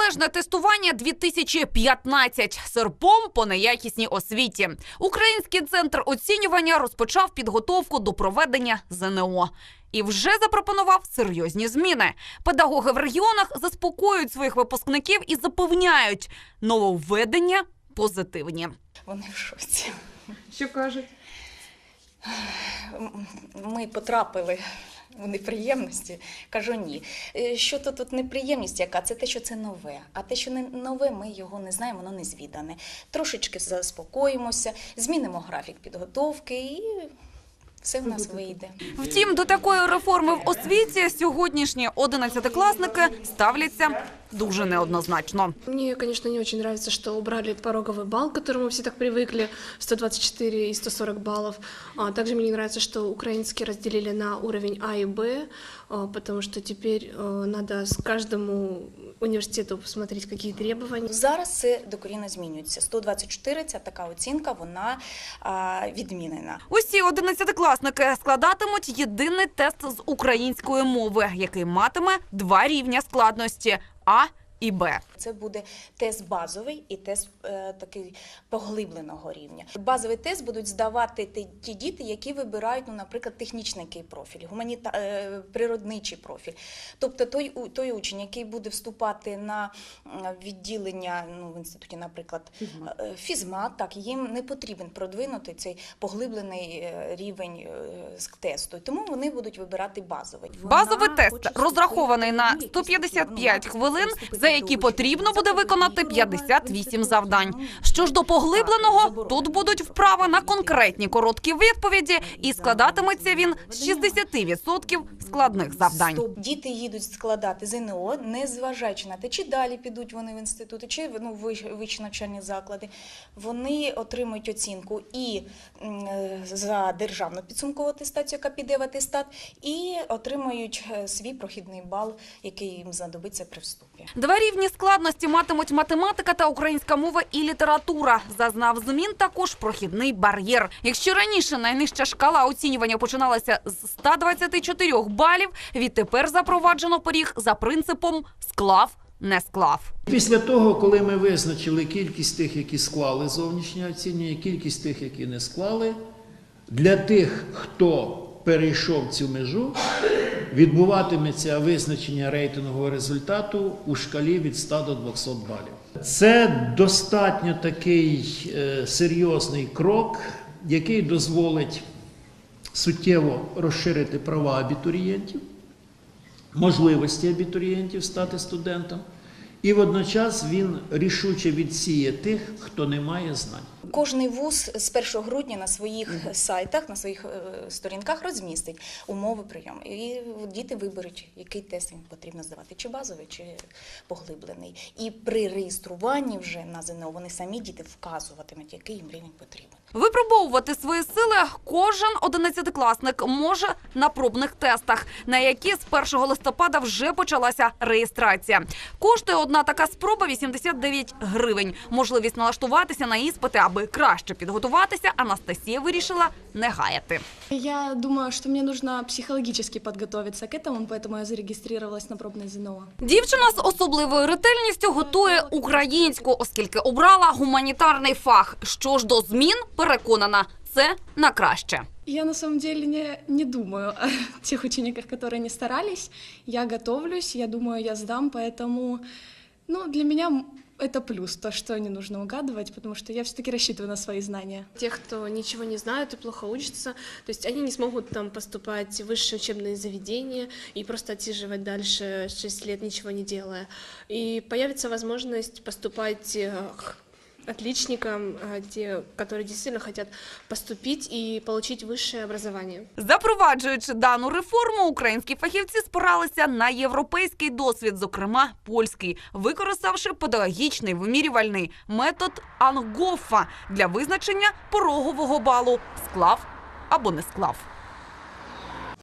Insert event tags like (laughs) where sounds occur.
Незалежне тестування 2015 серпом по неякісній освіті. Український центр оцінювання розпочав підготовку до проведення ЗНО. І вже запропонував серйозні зміни. Педагоги в регіонах заспокоюють своїх випускників і запевняють, нововведення позитивні. Вони в шоці. Що кажуть? Ми потрапили у неприємності. Кажу ні. Е, Що то тут неприємність, яка? Це те, що це нове. А те, що не нове, ми його не знаємо, воно не звідане. Трошечки заспокоїмося, змінимо графік підготовки і все в нас вийде. Втім, до такої реформи в освіті сьогоднішні одинадцятикласники ставляться дуже неоднозначно. Мне, конечно, не очень нравится, что убрали пороговый балл, к которому все так привыкли, 124 и 140 баллов. А также мне не нравится, что украинский разделили на уровень А и Б, а, потому что теперь а, надо с каждому университету посмотреть, какие требования. Зараз це докорінно змінюється. 124 – ця така оцінка, вона а, відмінена. Усі одинадцятикласники складатимуть єдиний тест з української мови, який матиме два рівня складності А і Б. Це буде тест базовий і тест е, такий поглибленого рівня. Базовий тест будуть здавати ті, ті діти, які вибирають, ну, наприклад, технічний профіль, гуманіта, е, природничий профіль. Тобто той, у- той учень, який буде вступати на відділення ну, в інституті, наприклад, е, фізмат, так, їм не потрібен продвинутий цей поглиблений е, рівень е, з тесту. Тому вони будуть вибирати базовий. Базовий Вона тест розрахований на вступити в якісь, 155 ну, хвилин, за які потрібно буде виконати 50-8 завдань. Що ж до поглибленого, тут будуть вправи на конкретні короткі відповіді, і складатиметься він з 60% складних завдань. Діти їдуть складати ЗНО, не зважаючи на те, чи далі підуть вони в інститути, чи ну, вищі навчальні заклади. Вони отримують оцінку і за державну підсумкову атестацію, яка піде в атестат, і отримують е, свій прохідний бал, який їм знадобиться при вступі. Рівні складності матимуть математика та українська мова і література. Зазнав змін також прохідний бар'єр. Якщо раніше найнижча шкала оцінювання починалася з 124 балів, відтепер запроваджено поріг за принципом склав не склав. Після того, коли ми визначили кількість тих, які склали зовнішнє оцінювання, кількість тих, які не склали, для тих, хто перейшов цю межу, відбуватиметься визначення рейтингового результату у шкалі від 100 до 200 балів. Це достатньо такий е, серйозний крок, який дозволить суттєво розширити права абітурієнтів можливості абітурієнтів стати студентом, і водночас він рішуче відсіє тих, хто не має знань. Кожний вуз з 1 грудня на своїх сайтах, на своїх е, сторінках розмістить умови прийому. І діти виберуть, який тест їм потрібно здавати, чи базовий, чи поглиблений. І при реєструванні вже на ЗНО вони самі діти вказуватимуть, який їм рівень потрібен. Випробовувати свої сили кожен одинадцятикласник може на пробних тестах, на які з 1 листопада вже почалася реєстрація. Коштує одна така спроба 89 гривень. Можливість налаштуватися на іспити, аби краще підготуватися, Анастасія вирішила не гаяти. Я думаю, что мне нужно психологически подготовиться к этому, поэтому я зарегистрировалась на пробное ЗНО. Дівчина з особливою ретельністю готує українську, оскільки обрала гуманітарний фах. Що ж до змін, переконана, це на краще. Я на самом деле не, не думаю о (laughs) тех учениках, которые не старались. Я готовлюсь, я думаю, я сдам, поэтому ну, для меня м, это плюс, то, что не нужно угадывать, потому что я все-таки рассчитываю на свои знания. Тех, кто ничего не знают и плохо учатся, то есть они не смогут там поступать в высшие учебные заведения и просто отсиживать дальше 6 лет, ничего не делая. И появится возможность поступать э, к отличникам, э, те, которые действительно хотят поступить и получить высшее образование. Запроваджуючи дану реформу, українські фахівці спиралися на європейський досвід, зокрема польський, використавши педагогічний вимірювальний метод Ангофа для визначення порогового балу склав або не склав.